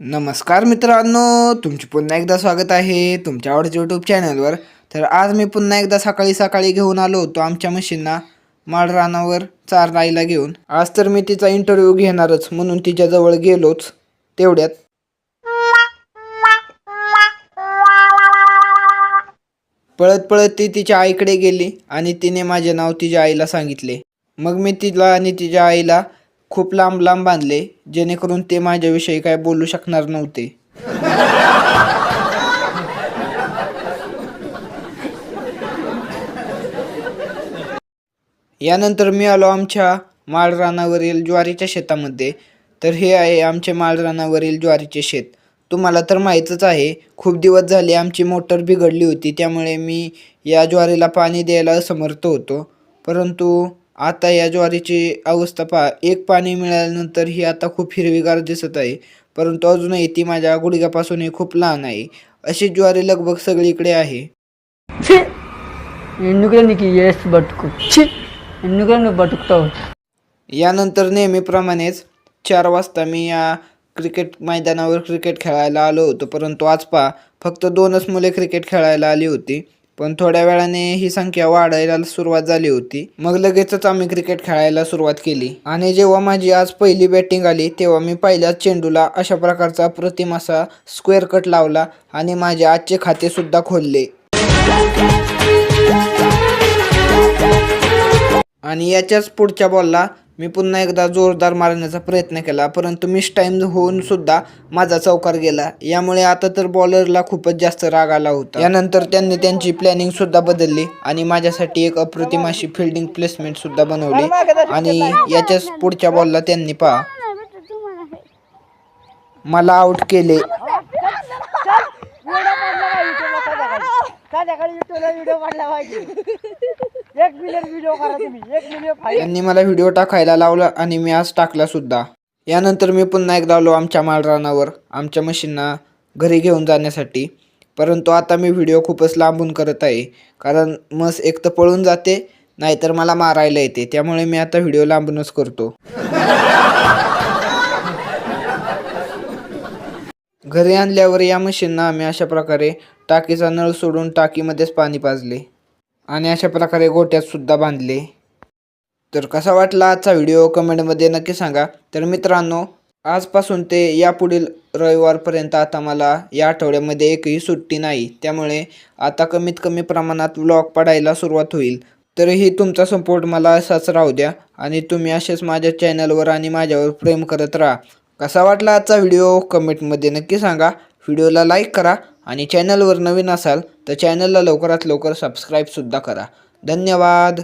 नमस्कार मित्रांनो तुमचे पुन्हा एकदा स्वागत आहे तुमच्या आवडच्या यूट्यूब चॅनलवर तर आज मी पुन्हा एकदा सकाळी सकाळी घेऊन आलो होतो आमच्या मशीनना माळ रानावर चारायला घेऊन. आज तर मी तिचा इंटरव्ह्यू घेणारच म्हणून तिच्याजवळ गेलोच तेवढ्यात. पळत पळत ती तिच्या आईकडे गेली आणि तिने माझे नाव तिच्या आईला सांगितले. मग मी तिला आणि तिच्या आईला खूप लांब लांब बांधले जेणेकरून ते माझ्याविषयी काय बोलू शकणार नव्हते. यानंतर मी आलो आमच्या माळरानावरील ज्वारीच्या शेतामध्ये. तर हे आहे आमचे माळरानावरील ज्वारीचे शेत. तुम्हाला तर माहीतच आहे खूप दिवस झाले आमची मोटर बिघडली होती त्यामुळे मी या ज्वारीला पाणी द्यायला असमर्थ होतो. परंतु आता या ज्वारीची अवस्था पहा. एक पाणी मिळाल्यानंतर ही आता खूप हिरवीगार दिसत आहे. परंतु अजूनही ती माझ्या गुडघ्यापासूनही खूप लहान आहे. अशी ज्वारी लगभग सगळीकडे आहे. यानंतर नेहमीप्रमाणेच चार वाजता मी या क्रिकेट मैदानावर क्रिकेट खेळायला आलो होतो. परंतु आज पहा फक्त दोनच मुले क्रिकेट खेळायला आली होती. पण थोड्या वेळाने ही संख्या वाढायला सुरुवात झाली होती. मग लगेचच आम्ही क्रिकेट खेळायला सुरुवात केली. आणि जेव्हा माझी आज पहिली बॅटिंग आली तेव्हा मी पहिल्याच चेंडूला अशा प्रकारचा प्रतिम असा स्क्वेअर कट लावला आणि माझे आजचे खाते सुद्धा खोलले. आणि याच्याच पुढच्या बॉलला मी पुन्हा एकदा जोरदार मारण्याचा प्रयत्न केला परंतु मिस टाईम होऊन सुद्धा माझा चौकार गेला यामुळे आता तर बॉलरला खूपच जास्त राग आला होता यानंतर त्यांनी त्यांची प्लॅनिंग सुद्धा बदलली आणि माझ्यासाठी एक अप्रतिम अशी फिल्डिंग प्लेसमेंट सुद्धा बनवली आणि याच्याच पुढच्या बॉलला त्यांनी पहा मला आउट केले त्यांनी मला व्हिडिओ टाकायला लावला आणि मी आज टाकला सुद्धा. यानंतर मी पुन्हा एकदा आलो आमच्या माळरानावर आमच्या मशीनना घरी घेऊन जाण्यासाठी. परंतु आता मी व्हिडिओ खूपच लांबून करत आहे कारण मस एक तर पळून जाते नाहीतर मला मारायला येते. त्यामुळे मी आता व्हिडिओ लांबूनच करतो. घरी आणल्यावर या मशीनना आम्ही अशा प्रकारे टाकीचा नळ सोडून टाकीमध्येच पाणी पाजले. आणि अशा प्रकारे गोट्यातसुद्धा बांधले. तर कसा वाटला आजचा व्हिडिओ? कमेंटमध्ये नक्की सांगा. तर मित्रांनो आजपासून ते यापुढील रविवारपर्यंत आता मला या आठवड्यामध्ये एकही सुट्टी नाही. त्यामुळे आता कमीत कमी प्रमाणात व्लॉग पडायला सुरुवात होईल. तरीही तुमचा सपोर्ट मला असाच राहू द्या आणि तुम्ही असेच माझ्या चॅनलवर आणि माझ्यावर प्रेम करत राहा. कसा वाटला आजचा व्हिडिओ? कमेंटमध्ये नक्की सांगा. व्हिडिओला लाईक करा. आणि चॅनलवर नवीन असाल तर चॅनलला लवकरात लवकर सबस्क्राईबसुद्धा करा. धन्यवाद.